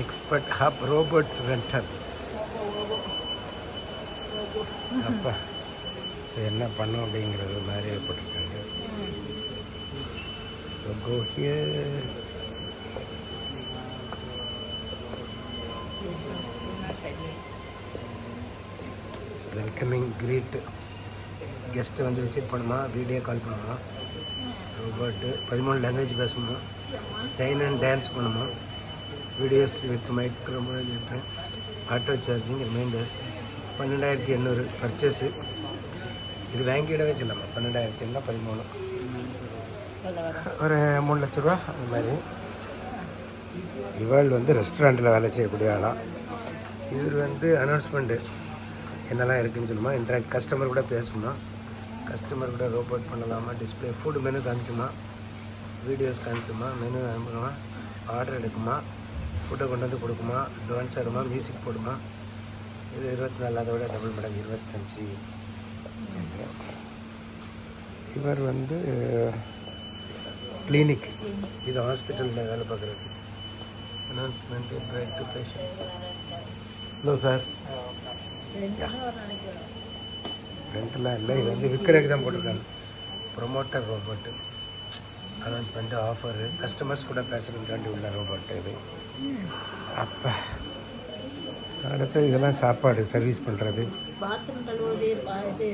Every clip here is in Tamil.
எக்ஸ்பர்ட் ஹப் ரோபோட்ஸ் ரெண்டல் அப்பா சரி என்ன பண்ணும் அப்படிங்கிறது மாதிரி போட்டிருக்காங்க. Go here. Welcoming greet guest வந்து விசிட் பண்ணுமா? வீடியோ கால் பண்ணுமா? ரோபோட்டு பதிமூணு லாங்குவேஜ் பேசணுமா? சைன் அண்ட் டான்ஸ் பண்ணுமா? Videos with micro auto charging reminders பன்னெண்டாயிரத்தி எண்ணூறு பர்ச்சேஸு இது வாங்கிடவே சொல்லலாமா பன்னெண்டாயிரத்தி எண்ணூறு பதிமூணு. ஒரு மூணு லட்ச ரூபா அந்த மாதிரி. இவள் வந்து ரெஸ்டாரண்ட்டில் வேலை செய்யக்கூடிய ஆளாம் இவர் வந்து அனௌன்ஸ்மெண்ட்டு என்னெல்லாம் இருக்குதுன்னு சொல்லுமா? இன்ட்ராக்ட் கஸ்டமர் கூட பேசணுமா கஸ்டமர் கூட ரோபோட் பண்ணலாமா? டிஸ்பிளே ஃபுட் மெனு காமிக்குமா? வீடியோஸ் காமிக்குமா? மெனு அனுப்புமா ஆர்டர் எடுக்குமா? ஃபுட்டை கொண்டு வந்து கொடுக்குமா? டான்ஸ் ஆடுமா மியூசிக் போடுமா? இது இருபத்தி நாலு விட டபுள் மடங்கு இருபத்தஞ்சி. இவர் வந்து கிளினிக் இது ஹாஸ்பிட்டலில் வேலை பார்க்குறது. Announcement tried to patients hello sir ரெண்டெல்லாம் இல்லை இது வந்து விற்கிறதுக்கு தான் போட்டிருக்காங்க. Promoter robot announcement offer customers கூட பேசுகிறதுக்காண்டி உள்ள ரோபோட்டு இது. அப்போ அடுத்து இதெல்லாம் சாப்பாடு சர்வீஸ் பண்ணுறது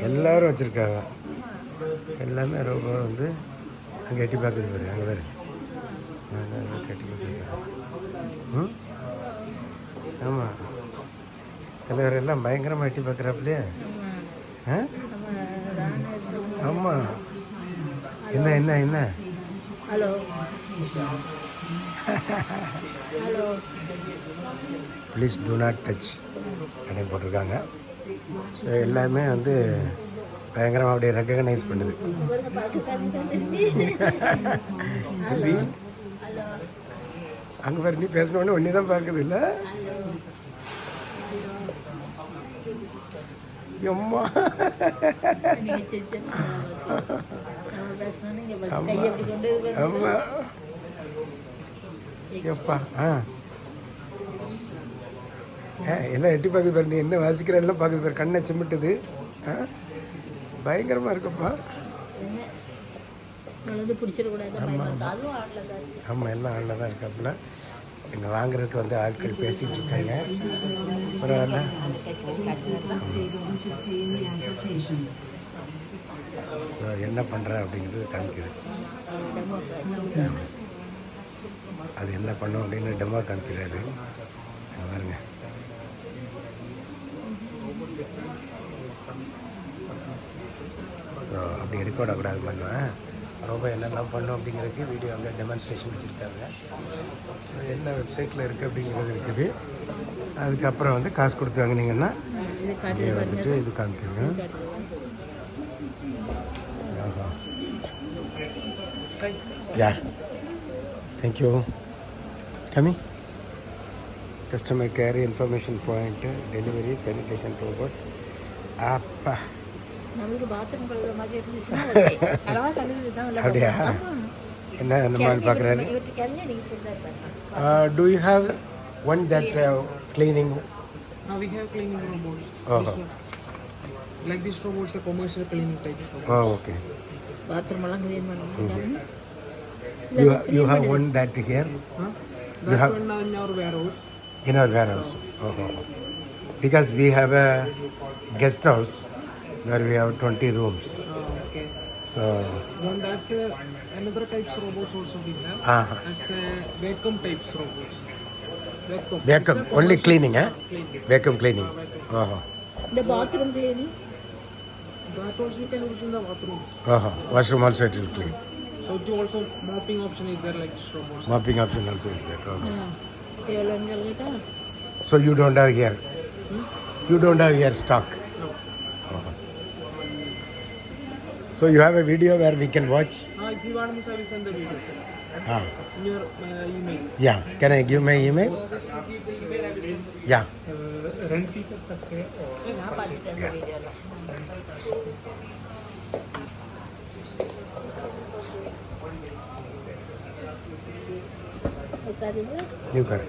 எல்லாரும் வச்சுருக்காங்க. எல்லாமே ரோபோ வந்து அங்கே எட்டி பார்க்குது பாரு அங்கே பாரு. எட்டி பார்க்குது ம்? ஆமாம் தலைவர் எல்லாம் பயங்கரமாக எட்டி பார்க்குறாப்புலையே ஆ? ஆமாம் என்ன என்ன என்ன? Hello hello please do not touch அப்படின்னு போட்டிருக்காங்க. ஸோ எல்லாமே வந்து பயங்கரமாக அப்படியே ரெக்கக்னைஸ் பண்ணுது. ஹலோ அங்கே பாரு நீ பேசினோடனே ஒன்றி தான் பார்க்குது இல்லை? எம்மா. எப்பா ஆ எல்லாம் எட்டி பார்க்குது பாரு நீ என்ன வாசிக்கிறேன்லாம் பார்க்குது பாரு கண்ணை சிமிட்டுது ஆ பயங்கரமாக இருக்குப்பா ஆமாம் எல்லாம் ஆளில் தான் இருக்காப்புல. இங்கே வாங்குறதுக்கு வந்து ஆட்கள் பேசிகிட்டு இருக்காங்க. பரவாயில்ல. ஸோ என்ன பண்ணுற அப்படிங்கிறது காமிக்குது. அது என்ன பண்ணும் அப்படின்னு டெமோ காமிக்கிறாரு. பாருங்க. ஸோ அப்படி எடுக்க விடக்கூடாது பண்ணுவேன் ரொம்ப என்னெல்லாம் பண்ணும் அப்படிங்கிறதுக்கு வீடியோ அங்கே டெமான்ஸ்ட்ரேஷன் வச்சுருக்காங்க. ஸோ என்ன வெப்சைட்டில் இருக்குது அப்படிங்கிறது இருக்குது. அதுக்கப்புறம் வந்து காசு கொடுத்து வாங்குனீங்கன்னா இங்கே வந்துட்டு இது காமிக்குது. யா தேங்க்யூ கம்மி customer care information point delivery sanitation robot அப்பா நம்மளுக்கு பாத்ரூம் கழுவுற மாதிரி இருந்துச்சுன்னா ஓகே அழகா கழுவுறது தான் உள்ள அப்படியா ஆமா. என்ன அந்த மாதிரி பார்க்குறாரு இவர்கிட்ட கேளுங்க நீங்க சொல்றாரு பாருங்க do you have one that cleaning Now we have cleaning robots. ஓஹோ Like this robots, a commercial cleaning type robot. Oh okay ബാത്റൂമെല്ലാം ക്ലീൻ പണി You, you have one that here? Huh? That you have one in our warehouse. In our warehouse. Oh, oh, oh. Because we have a guest house where we have 20 rooms. Oh, okay. So. One that's uh, another types of robots also we have. Ah. Uh -huh. As uh, vacuum types robots. Vacuum. Vacuum. Only cleaning, eh? Cleaning. Vacuum cleaning. Uh, vacuum. Oh. The bathroom cleaning. That also you can use in the bathrooms. Uh-huh. Washroom also it will clean. So the also mopping option is there like straw. Mopping option also is there. Okay. So you don't have here. You don't have here stock. So you have a video where we can watch. Uh, if you want me, I will send the video. Sir. Ah. In your uh, email. Yeah. Can I give my email? Yeah. Uh, rent भी कर सकते हैं और yeah. You कर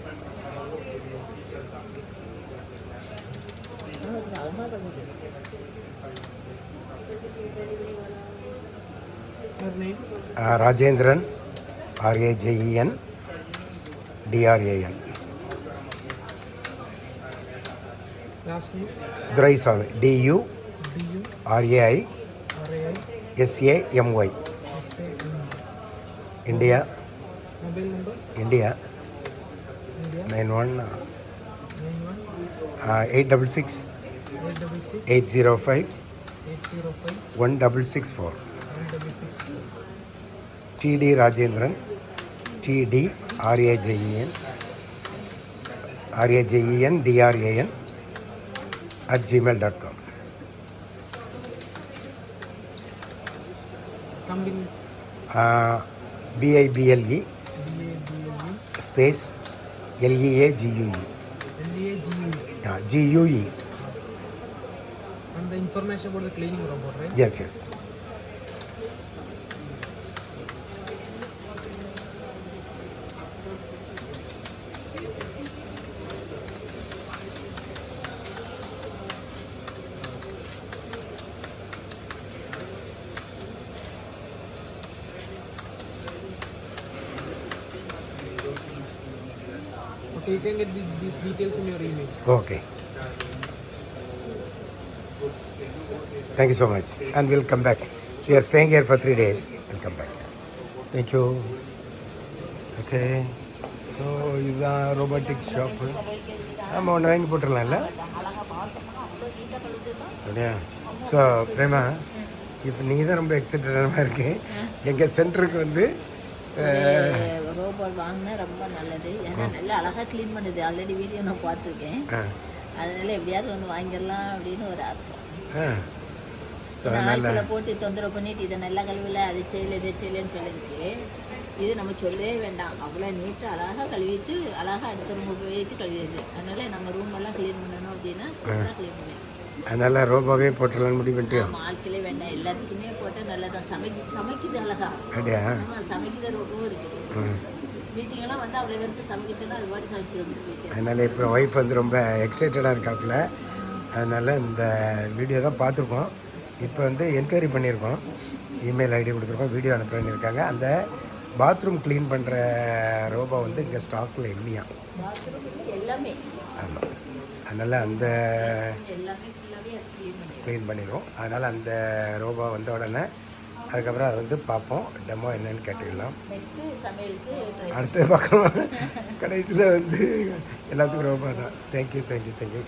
Rajendran RAJEN DRAN Last name? Duraisamy DU D U RAI R A I SAMY S A M. India Mobile number? India India. Nine one Nine one eight double Six eight double six eight zero five eight zero five one double six four one double six four. DD Rajendran DD RAJEN RAJEN DRAN at Gmail dot com Company BIBLE B A B L E space LEA GUE L A G U. GUE And the information about the cleaning robot, right? Yes yes So you can get the, these details in your email. Okay. Thank you so much. And we'll come back. We are staying here for three days. We'll come back. Thank you. Okay. So இதுதான் ரோபோட்டிக்ஸ் ஷாப்பு ஆமாம் ஒன்று வாங்கி போட்டுடலாம்ல அப்படியா ஸோ பிரேமா இப்போ நீ தான் ரொம்ப எக்ஸைட்டடாக இருக்கு எங்கள் சென்டருக்கு வந்து ரோபோட் வாங்கினா ரொம்ப நல்லது. ஏன்னா நல்லா அழகாக க்ளீன் பண்ணுது. ஆல்ரெடி வீடியோ நான் பார்த்துருக்கேன். அதனால எப்படியாவது ஒன்று வாங்கிடலாம் அப்படின்னு ஒரு ஆசை. ஆட்களை போட்டு தொந்தரவு பண்ணிட்டு இதை நல்லா கழுவல அதை செய்யல இதை செய்யலன்னு சொல்லிருக்கு இது நம்ம சொல்லவே வேண்டாம். அவ்வளோ நீட்டாக அழகாக கழுவிட்டு அழகாக அடுத்த ரூம் போயிட்டு கழுவிடுது அதனால நம்ம ரூம் எல்லாம் க்ளீன் பண்ணணும். அதனால் ரோபோவே போட்டுடலான்னு முடிவு வேண்டாம். எல்லாத்துக்குமே போட்டால் நல்லதான் சமைக்கு சமைக்குது அழகா. அப்படியா? சமைக்கிற ரொம்பவும் இருக்குது. மீட்டிங்கெல்லாம் வந்து அவ்வளோ பேருக்கு அது சமைச்சு அதனால் இப்போ ஒய்ஃப் வந்து ரொம்ப எக்ஸைட்டடாக இருக்காப்புல. அதனால் இந்த வீடியோ தான் பார்த்துருக்கோம். இப்போ வந்து என்கொயரி பண்ணியிருக்கோம். இமெயில் ஐடி கொடுத்துருக்கோம் வீடியோ அனுப்புறேன்னு இருக்காங்க அந்த பாத்ரூம் க்ளீன் பண்ணுற ரோபோ வந்து இங்கே ஸ்டாக்கில் இல்லையா எல்லாமே. ஆமாம் அதனால் அந்த க்ளீன் பண்ணி க்ளீன் பண்ணிடுவோம். அதனால் அந்த ரோபோ வந்த உடனே அதுக்கப்புறம் அதை வந்து பார்ப்போம். டெமோ என்னன்னு கேட்டுக்கலாம். அடுத்து பார்க்கணும் கடைசியில் வந்து எல்லாத்துக்கும் ரோபோ தான். Thank you thank you thank you